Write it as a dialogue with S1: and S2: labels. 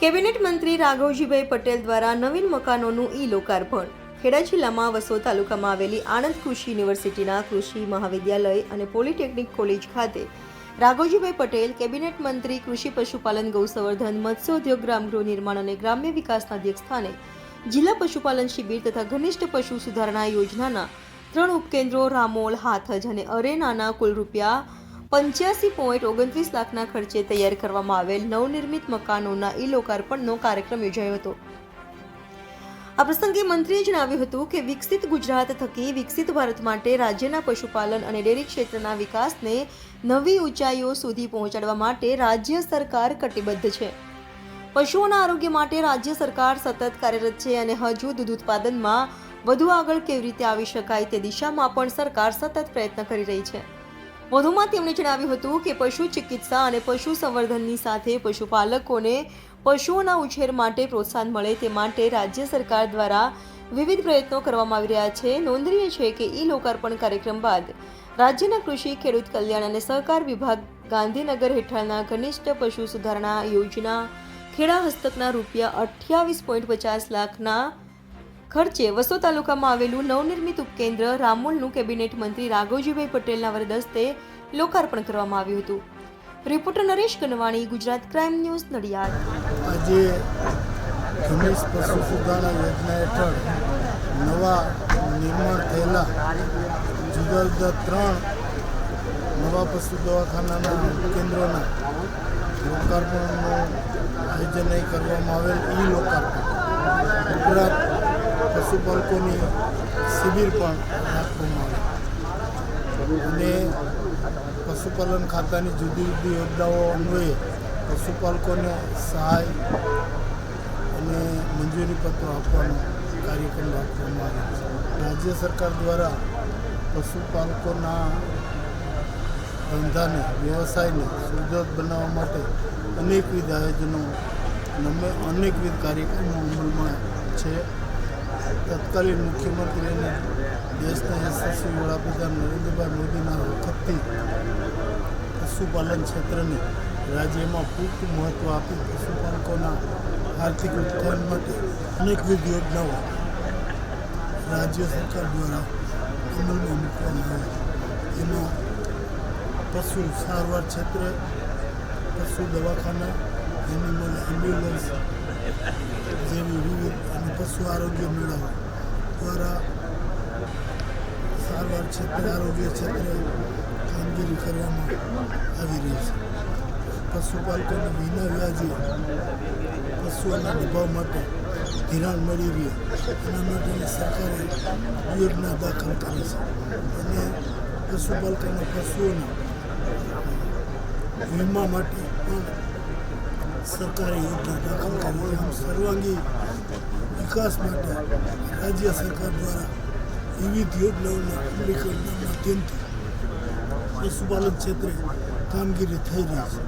S1: Cabinet મંત્રી રાઘવજીભાઈ પટેલ દ્વારા નવીન મકાનોનું ઈ લોકાર્પણ ખેડા જિલ્લામાં વસો તાલુકામાં આવેલી આણંદ કૃષિ યુનિવર્સિટીના કૃષિ મહાવિદ્યાલય અને પોલિટેકનિક કોલેજ ખાતે રાઘવજીભાઈ પટેલ, કેબિનેટ મંત્રી કૃષિ પશુપાલન ગૌસંવર્ધન, મત્સ્યોદ્યોગ ગ્રામગૃહ નિર્માણ અને ગ્રામ્ય વિકાસના અધ્યક્ષ સ્થાને જિલ્લા પશુપાલન શિબિર તથા ઘનિષ્ઠ પશુ સુધારણા યોજનાના ત્રણ ઉપકેન્દ્રો, રામોલ, હાથજ અને અરેનાના કુલ રૂપિયા પંચ્યાસી પોઈન્ટ ઓગણત્રીસ લાખના ખર્ચે તૈયાર કરવામાં આવેલ નવનિર્મિત મકાનોના ઈ લોકાર્પણનો કાર્યક્રમ યોજાયો હતો. આ પ્રસંગે મંત્રીએ જણાવ્યું હતું કે વિકસિત ગુજરાત થકી વિકસિત ભારત માટે રાજ્યના પશુપાલન અને ડેરી ક્ષેત્રના વિકાસને નવી ઊંચાઈઓ સુધી પહોંચાડવા માટે રાજ્ય સરકાર કટિબદ્ધ છે. પશુઓના આરોગ્ય માટે રાજ્ય સરકાર સતત કાર્યરત છે અને હજુ દૂધ ઉત્પાદનમાં વધુ આગળ કેવી રીતે આવી શકાય તે દિશામાં પણ સરકાર સતત પ્રયત્ન કરી રહી છે. વધુમાં તેમણે જણાવ્યું હતું કે પશુ ચિકિત્સા અને પશુ સંવર્ધનની સાથે પશુપાલકોને પશુઓના ઉછેર માટે પ્રોત્સાહન મળે તે માટે રાજ્ય સરકાર દ્વારા વિવિધ પ્રયત્નો કરવામાં આવી રહ્યા છે. નોંધનીય છે કે ઈ લોકાર્પણ કાર્યક્રમ બાદ રાજ્યના કૃષિ, ખેડૂત કલ્યાણ અને સહકાર વિભાગ ગાંધીનગર હેઠળના ઘનિષ્ઠ પશુ સુધારણા યોજના ખેડા હસ્તકના રૂપિયા અઠ્યાવીસ પોઈન્ટ પચાસ લાખના ખર્ચે વસો તાલુકામાં આવેલું નવનિર્મિત ઉપકેન્દ્ર રામોલનું કેબિનેટ મંત્રી રાઘવજીભાઈ પટેલના વરદસ્તે લોકાર્પણ કરવામાં આવ્યું હતું. Reporter Naresh Kanwani, Gujarat crime news, Nadiad.
S2: આજે ગણેશ પશુ સુધારા યોજના હેઠળ નવા નિર્માણ થયેલા જુદા જુદા ત્રણ નવા પશુ દવાખાનાના કેન્દ્રોના લોકાર્પણનું આયોજન કરવામાં આવેલ. ઈ લોકાર્પણ. ઉપરાંત પશુપાલકોની શિબિર પણ રાખવામાં આવી. અને પશુપાલન ખાતાની જુદી જુદી યોજનાઓ અન્વયે પશુપાલકોને સહાય અને મંજૂરી પત્રો આપવાનો કાર્યક્રમ રાખવામાં આવ્યો છે. રાજ્ય સરકાર દ્વારા પશુપાલકોના ધંધાને, વ્યવસાયને સુદૃઢ બનાવવા માટે અનેકવિધ આયોજનો, અનેકવિધ કાર્યક્રમો અમલમાં છે. તત્કાલીન મુખ્યમંત્રી અને દેશના યશસ્વી વડાપ્રધાન નરેન્દ્રભાઈ મોદીના વખતથી પશુપાલન ક્ષેત્રને રાજ્યમાં પૂરતું મહત્ત્વ આપી પશુપાલકોના આર્થિક ઉત્થાન માટે અનેકવિધ યોજનાઓ રાજ્ય સરકાર દ્વારા અમલમાં મૂકવામાં આવી. એમાં પશુ સારવાર ક્ષેત્રે, પશુ દવાખાના એનિમલ એમ્બ્યુલન્સ જેવી વિવિધ અને પશુ આરોગ્ય મેળાઓ દ્વારા સારવાર ક્ષેત્રે, આરોગ્ય ક્ષેત્રે કામગીરી કરવામાં આવી રહી છે. પશુપાલકોને વિના વ્યાજે પશુઓના નિભાવ માટે ધિરાણ મળી રહે. એના માટેની સરકારે યોજના દાખલ કરી છે. અને પશુપાલકોના પશુઓના વીમા માટે પણ સરકારે યોજના દાખલ કરી આમ સર્વાંગી વિકાસ માટે રાજ્ય સરકાર દ્વારા વિવિધ યોજનાઓના અમલીકરણના માધ્યમથી પશુપાલન ક્ષેત્રે કામગીરી થઈ રહી છે.